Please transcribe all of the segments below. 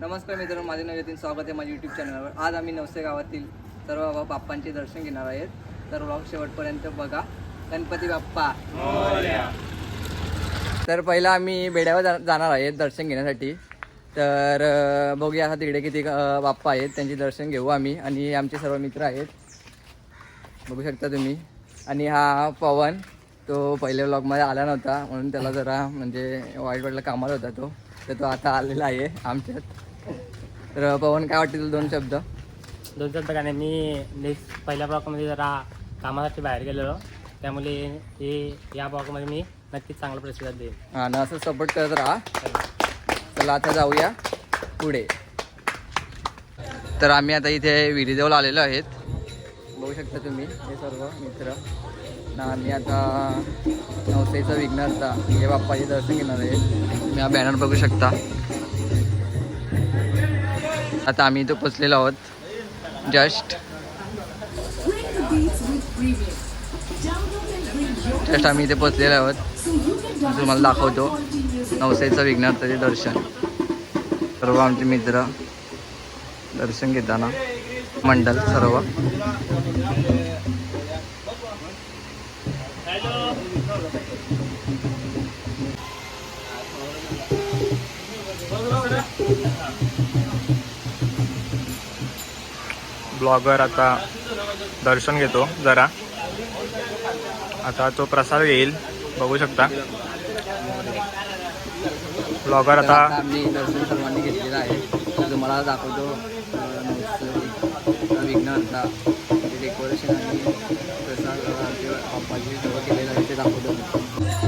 नमस्कार मित्रांनो माझे नाव यतीन स्वागत आहे माझ्या यूट्यूब चॅनलवर आज आम्ही नवसे गावातील सर्व बाप्पांचे दर्शन घेणार आहेत. तर व्लॉग शेवटपर्यंत बघा. गणपती बाप्पा. तर पहिलं आम्ही बेड्यावर जा- जाणार आहेत दर्शन घेण्यासाठी. तर बघूया आता तिकडे किती बाप्पा आहेत. त्यांचे दर्शन घेऊ आम्ही. आणि आमचे सर्व मित्र आहेत. बघू शकता तुम्ही. आणि हा पवन तो पहिल्या ब्लॉगमध्ये आला नव्हता. म्हणून त्याला जरा म्हणजे वाईट वाटलं कामाला होता तो. तर तो आता आलेला आहे आमच्यात. तर पवन काय वाटते तुला दोन शब्द? दोन शब्द गाणे मी नेक्स्ट पहिल्या ब्लॉकमध्ये जरा कामासाठी बाहेर गेलेलो. त्यामुळे हे या ब्लॉकमध्ये मी नक्कीच चांगला प्रतिसाद देईन. हां ना असं सपोर्ट करत राहा. चला आता जाऊया पुढे. तर आम्ही आता इथे विहिरीजवळ आलेलो आहेत. बघू शकता तुम्ही हे सर्व मित्र. ना आम्ही आता नवसेचा विघ्नहर्ता हे बाप्पाचे दर्शन घेणार आहे तुम्ही हा बॅनर बघू शकता. आता आम्ही इथं पोचलेलो आहोत. जस्ट जस्ट आम्ही इथे पोचलेलो आहोत. तुम्हाला दाखवतो. नवसेचं विघ्नार्थाचे दर्शन. सर्व आमचे मित्र दर्शन घेताना मंडल सर्व. ब्लॉगर आता दर्शन घेतो जरा. आता तो प्रसाद येईल बघू शकता. ब्लॉगर आता आम्ही दर्शन सर्वांनी घेतलेलं आहे. तुम्हाला दाखवतो अं, नवसेचं विघ्नहर्ता ते डेकोरेशन आणि प्रसाद बाप्पाची सर्व केलेलं आहे ते दाखवतो.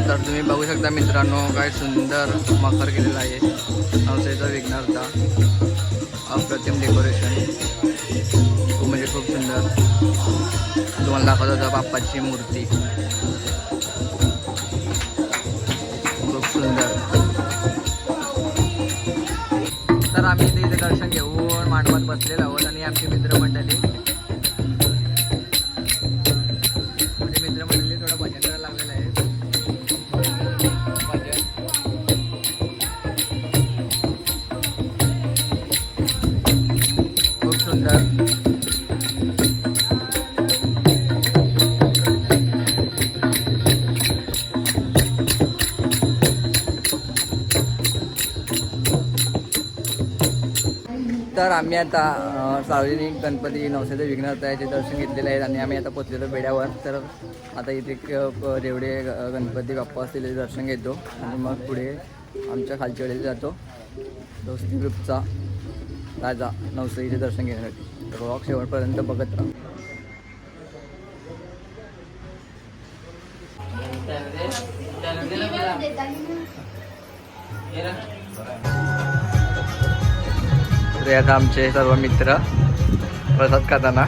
तर तुम्ही बघू शकता मित्रांनो काय सुंदर मकर केलेला आहे. नवसेचा विघ्नहर्ता अप्रतिम डेकोरेशन खूप म्हणजे खूप सुंदर. तुम्हाला दाखवत होता बाप्पाची मूर्ती. खूप सुंदर. तर आम्ही इथे इथे दर्शन घेऊन मांडवात बसलेलो आहोत आणि आमची मित्रमंडळी तर आम्ही आता सार्वजनिक गणपती नवसेचे विघ्नताचे दर्शन घेतलेले आहेत आणि आम्ही आता पोचलेलो बेड्यावर. तर आता इथे रेवडे ग- गणपती बाप्पा असलेले दर्शन घेतो आणि मग पुढे आमच्या खालच्या वेळेला जातो. दोस्ती ग्रुपचा राजा नवसईचे दर्शन घेण्यासाठी. तर रॉक शेवटपर्यंत बघत राहा. Yeah. हे आता आमचे सर्व मित्र प्रसाद खाताना.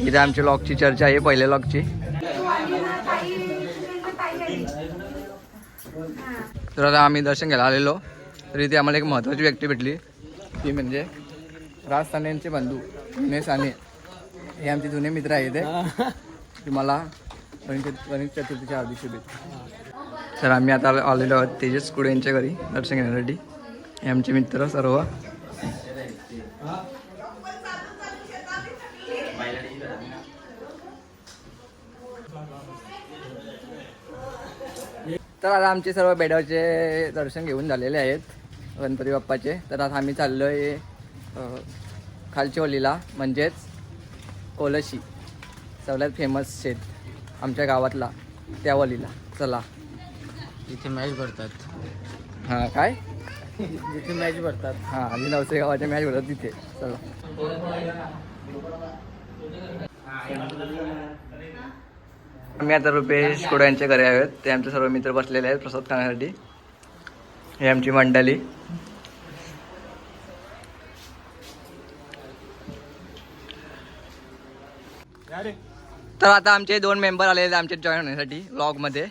इथे आमची लॉकची चर्चा आहे पहिल्या लॉकची तर आता आम्ही दर्शन घ्यायला आलेलो. तर इथे आम्हाला एक महत्त्वाची व्यक्ती भेटली. ती म्हणजे राज साने यांचे बंधू विनय साने. हे आमचे जुने मित्र आहेत तुम्हाला गणेश चतुर्थीच्या आधी शुभेच्छा. तर आम्ही आता आलेलो आहोत तेजस कुडे यांच्या घरी दर्शन घेण्यासाठी हे आमचे मित्र सर्व. तर आता आमचे सर्व बेडावचे दर्शन घेऊन झालेले आहेत गणपती बाप्पाचे. तर आता आम्ही चाललो आहे खालची ओलीला म्हणजेच कोलशी. सगळ्यात फेमस शेत. आमच्या गावातला त्या वलीला चला. जिथे मॅच भरतात. हां काय? जिथे मॅच भरतात. हां आणि नवसे गावाच्या मॅच होतात तिथे. चला. आम्ही आता रुपेश कुडे यांच्या घरी आहोत ते आमचे सर्व मित्र बसलेले आहेत प्रसाद खाण्यासाठी हे आमची मंडळी. तर आता आमचे दोन मेंबर आलेले आमचे जॉईन होण्यासाठी ब्लॉगमध्ये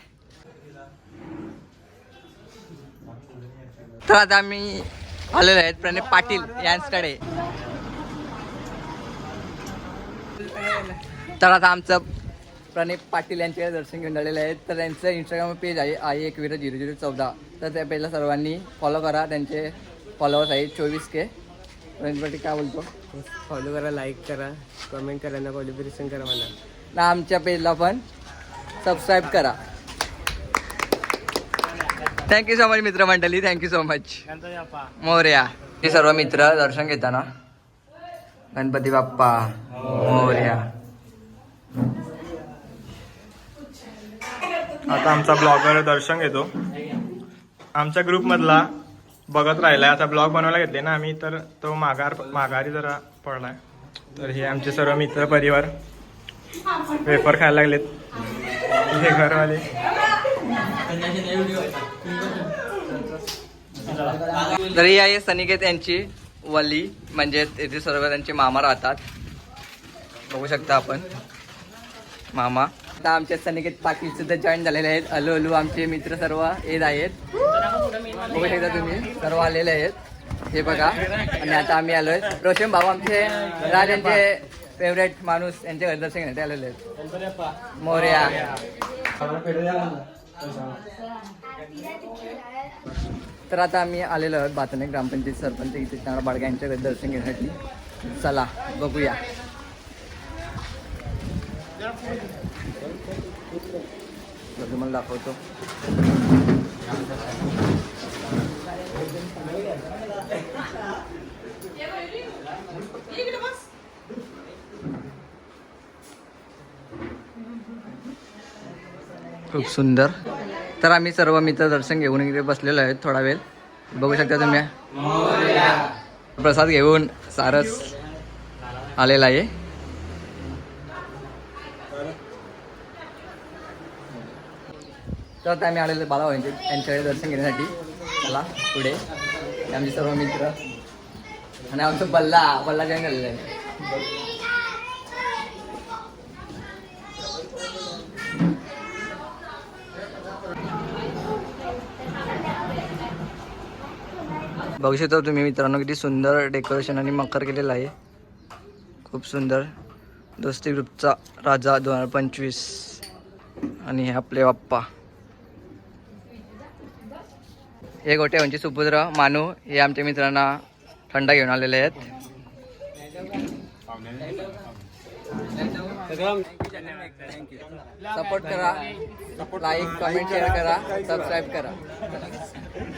तर आता आम्ही आलेलो आहेत प्रणय पाटील यांच्याकडे. तर आता आमचं प्रणीत पाटील यांचे दर्शन घेऊन आलेले आहेत. तर त्यांचं इंस्टाग्राम पेज आहे आई एकवीर झिरो झिरो चौदा. तर त्या पेजला सर्वांनी फॉलो करा. त्यांचे फॉलोअर्स आहेत चोवीस के पाटील काय बोलतो? फॉलो करा लाईक करा कमेंट करा ना कॉलिफिकेशन करा मला. ना आमच्या पेजला पण सबस्क्राईब करा. थँक्यू सो मच मित्र मंडळी. Thank you so much Morya. हे सर्व मित्र दर्शन घेताना. गणपती बाप्पा मोर्या. आता आमचा ब्लॉगर दर्शन घेतो. आमच्या ग्रुपमधला बघत राहिलाय. आता ब्लॉग बनवायला घेतले ना आम्ही तर तो माघार माघारी जरा पडलाय. तर हे आमचे सर्व मित्र परिवार. पेपर खायला लागलेत. हे घरवाले. तर ही आहे सनिकेत यांची वली म्हणजे येथे सर्व त्यांचे मामा राहतात. बघू शकता आपण. मामा. आता आमच्या सनिकेत पाकिट सुद्धा जॉईन झालेले आहेत. अलू हलू आमचे मित्र सर्व येत आहेत. बघू शकता तुम्ही. सर्व आलेले आहेत. हे बघा. आणि आता आम्ही आलोय. रोशन भाऊ आमचे राजांचे फेवरेट माणूस यांच्या घरी दर्शन घेण्यासाठी आलेले आहेत मोर्या. तर आता आम्ही आलेलो आहोत बातने ग्रामपंचायत सरपंच इथे चांगला बाळगा यांच्या घरी दर्शन घेण्यासाठी चला बघूया. तुम्हाला दाखवतो. खूप सुंदर. तर आम्ही सर्व मित्र दर्शन घेऊन इथे बसलेलो आहेत थोडा वेळ. बघू शकता तुम्ही. प्रसाद घेऊन सारस आलेला आहे. तर आता आम्ही आलेलो बाला यांचे यांच्याकडे दर्शन घेण्यासाठी. चला पुढे. आमचे सर्व मित्र. आणि आमचं बल्ला बल्ला जॉईन झालेला आहे. बघू शकता तुम्ही मित्रांनो किती सुंदर डेकोरेशन आणि मकर केलेलं आहे. खूप सुंदर. दोस्ती ग्रुपचा राजा दोन हजार पंचवीस आणि आपले बाप्पा हे गोटे म्हणजे सुपुत्र मानू हे आमच्या मित्रांना थंडा घेऊन आलेले आहेत. सपोर्ट करा. लाईक कमेंट शेअर करा. सबस्क्राईब करा.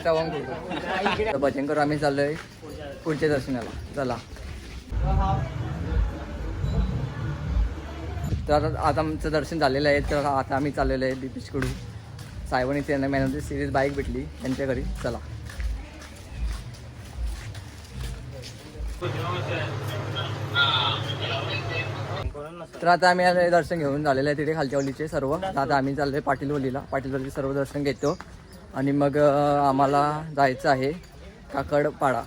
सवंग करू भजन करू आम्ही चाललोय पुढच्या दर्शनाला. चला. तर आता आता आमचं दर्शन झालेलं आहे. तर आता आम्ही चाललेलो आहे दीपेशकडू साहेबांनी त्यांना मॅनची सिरीज बाईक भेटली त्यांच्या घरी. चला. तर आता आम्ही हे दर्शन घेऊन झालेलं आहे तिथे खालच्या ओलीचे सर्व. तर आता आम्ही चाललोय पाटील ओलीला. पाटील ओलीचे सर्व दर्शन घेतो. आणि मग आम्हाला जायचं आहे काकडपाडा.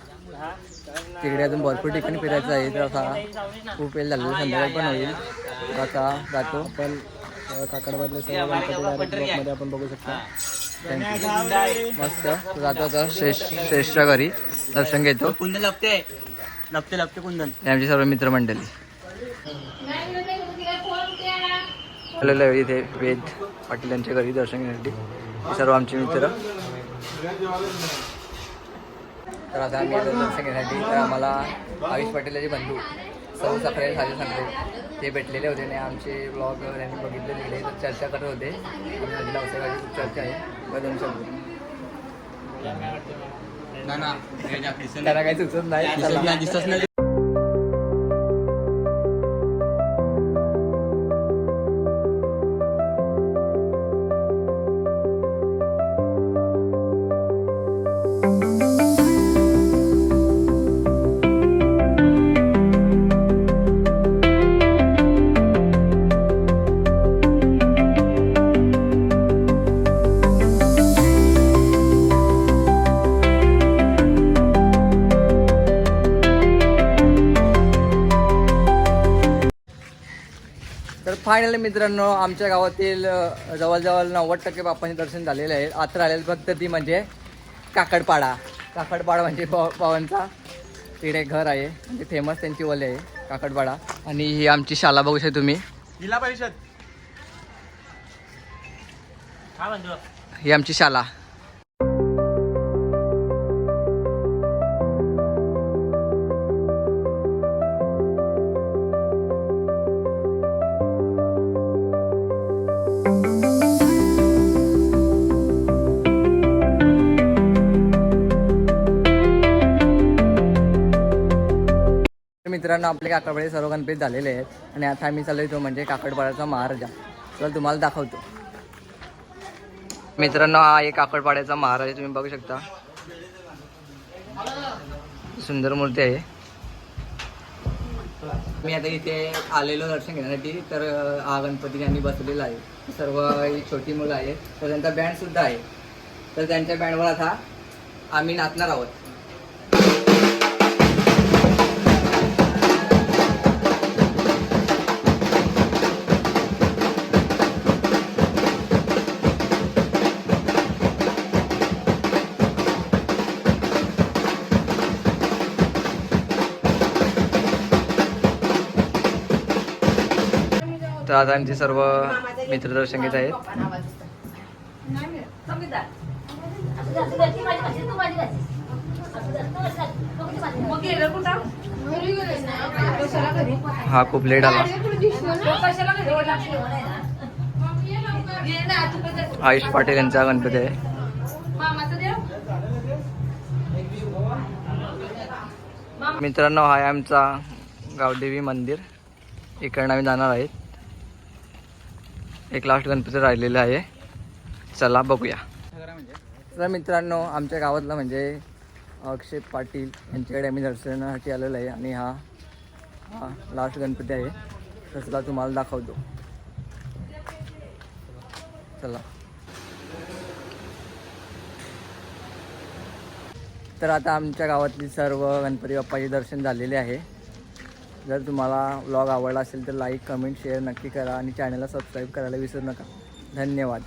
तिकडे अजून भरपूर ठिकाणी फिरायचं आहे. तर आता खूप वेळ झालेला संध्याकाळ पण होईल. तर आता जातो. पण काकडबादले सर्व गणपती direct block मध्ये आपण बघू शकतो. you. मस्त. जातो आता श्रेष्ठ श्रेष्ठच्या घरी. दर्शन घेतो. कुंदन लपते. लपते लपते कुंदन. आमचे सर्व मित्रमंडळी. आलेलो आहे इथे वेद पाटील यांच्या घरी दर्शन घेण्यासाठी सर्व आमचे मित्र. तर आता आम्ही दर्शन घेण्यासाठी. तर आम्हाला आयुष पाटीलचे बंधू सौ सकाळी साजे सांगतो. ते भेटलेले होते आणि आमचे ब्लॉग यांनी बघितले तिकडे तर चर्चा करत होते. आणि खूप चर्चा आहे. बदल शब्द त्यांना काही सुचत नाही. तर फायनली मित्रांनो आमच्या गावातील जवळजवळ नव्वद टक्के बाप्पांचे दर्शन झालेले आहे आता राहिलेली फक्त ती म्हणजे काकडपाडा. काकडपाडा म्हणजे पवनचा पावांचा तिकडे घर आहे. म्हणजे फेमस त्यांची वले आहे काकडपाडा. आणि ही आमची शाला बघू शकता तुम्ही. जिल्हा परिषद. ही आमची शाला. मित्रांनो आपले काकडपाडे सर्व गणपती झालेले आहेत. आणि आता आम्ही चालू येतो म्हणजे काकडपाड्याचा महाराजा. चल तुम्हाला दाखवतो. मित्रांनो हा एक काकडपाड्याचा महाराज आहे तुम्ही बघू शकता. सुंदर मूर्ती आहे. मी आता इथे आलेलो दर्शन घेण्यासाठी तर हा गणपती त्यांनी बसलेला आहे सर्व ही छोटी मुलं आहेत. तर त्यांचा बँड सुद्धा आहे. तर त्यांच्या बँडवर आता आम्ही नाचणार आहोत. तर आज आमचे सर्व मित्र दर्शन घेत आहेत. हा खूप लेट आला. आयुष पाटील यांचा गणपती आहे. मित्रांनो हा आहे आमचा गावदेवी मंदिर. इकडनं आम्ही जाणार आहेत. एक लास्ट गणपती राहिलेला आहे. चला बघूया. तर मित्रांनो आमच्या गावातला म्हणजे अक्षय पाटील यांच्याकडे आम्ही दर्शनासाठी आलेलो आहे आणि हा हा लास्ट गणपती आहे. तर तुम्हाला दाखवतो. चला. तर आता आमच्या गावातली सर्व गणपती बाप्पाचे दर्शन झालेले आहे. जर तुम्हाला व्लॉग आवडला असेल तर लाईक कमेंट शेअर नक्की करा आणि चॅनलला सबस्क्राईब करायला विसरू नका. धन्यवाद.